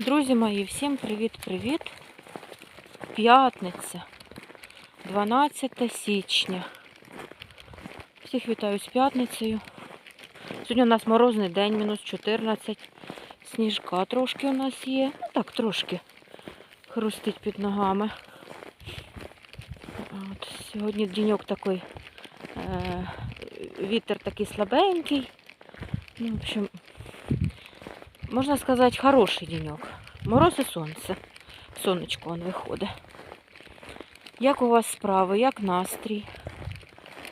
Друзі мої, всім привіт-привіт. П'ятниця, 12 січня. Всіх вітаю з п'ятницею. Сьогодні у нас морозний день, мінус 14. Сніжка трошки у нас є. Ну так, трошки хрустить під ногами. От, сьогодні денек такий, е, вітер такий слабенький. Ну, в общем, можна сказати, хороший денек. Мороз і сонце. Сонечко он виходить. Як у вас справи, як настрій?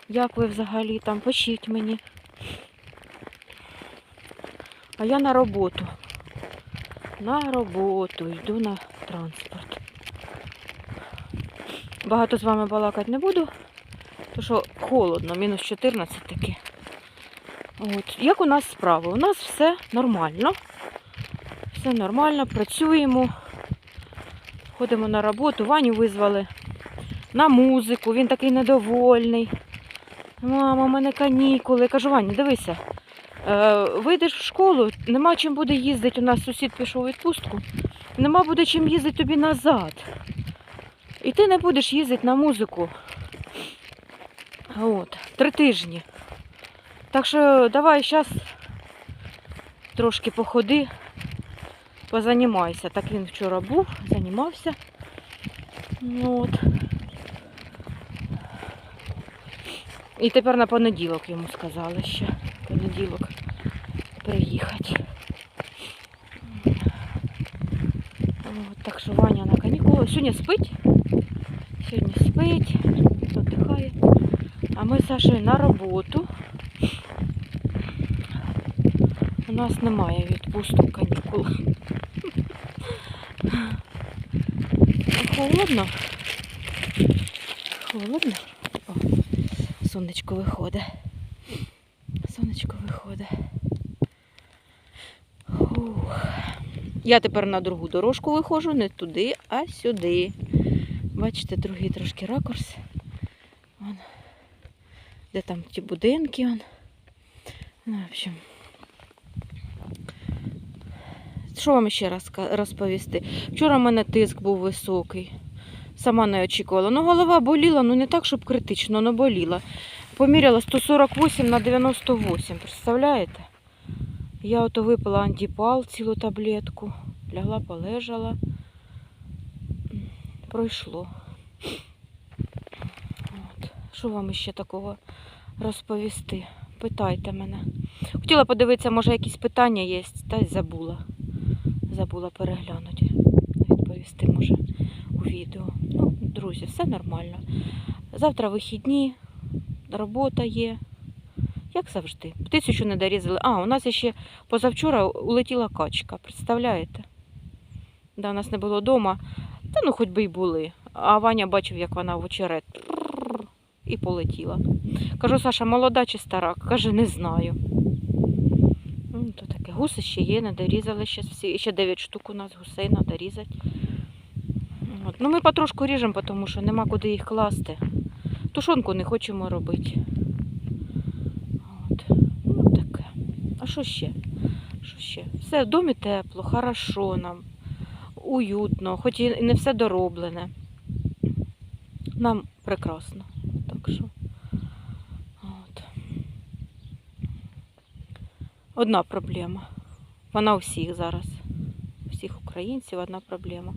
Як ви взагалі там? Пишіть мені. А я на роботу. На роботу йду на транспорт. Багато з вами балакати не буду, тому що холодно, мінус 14 таки. От. Як у нас справи? У нас все нормально. Все нормально, працюємо. Ходимо на роботу, Ваню визвали на музику, він такий недовольний. Мама, у мене канікули. Я кажу, Ваня, дивися, е, вийдеш в школу, нема чим буде їздити. У нас сусід пішов у відпустку. Нема буде чим їздити тобі назад. І ти не будеш їздити на музику. От, три тижні. Так що давай зараз трошки походи, позанімайся. Так він вчора був, займався. Ну, От. І тепер на понеділок йому сказали ще. Понеділок приїхати. От, так що Ваня на канікули. Сьогодні спить. Сьогодні спить, віддихає. А ми з Сашою на роботу. У нас немає відпусток канікул. Холодно. Холодно. О, сонечко виходить. Сонечко виходить. Я тепер на другу дорожку виходжу, не туди, а сюди. Бачите, другий трошки ракурс. Вон. Де там ті будинки. Вон. Ну, в общем. Що вам ще раз розповісти? Вчора в мене тиск був високий. Сама не очікувала. Ну, голова боліла, ну не так, щоб критично, але боліла. Поміряла 148 на 98, представляєте? Я ото випила антипал цілу таблетку, лягла, полежала. Пройшло. От. Що вам ще такого розповісти? Питайте мене. Хотіла подивитися, може якісь питання є, та й забула. Забула переглянути. Відповісти може у відео. Ну, друзі, все нормально. Завтра вихідні, робота є. Як завжди. Що не дорізали. А, у нас ще позавчора улетіла качка, представляєте? Да, у нас не було вдома. Та ну хоч би й були. А Ваня бачив, як вона в очерет і полетіла. Кажу, Саша, молода чи стара? Каже, не знаю. Ну, то таке. Гуси ще є, не дорізали ще всі. І ще 9 штук у нас гусей треба різати. От. Ну, ми потрошку ріжемо, тому що нема куди їх класти. Тушонку не хочемо робити. От. Ну, таке. А що ще? Що ще? Все, в домі тепло, хорошо нам, уютно, хоч і не все дороблене. Нам прекрасно. Так що. От. Одна проблема. Вона у всіх зараз. У всіх українців одна проблема.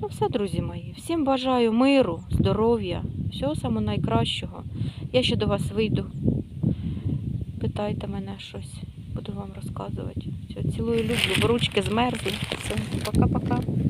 Ну все, друзі мої. Всім бажаю миру, здоров'я, всього самого найкращого. Я ще до вас вийду. Питайте мене щось. Буду вам розказувати. Все, цілую люблю, бо ручки змерзли. Все, пока-пока.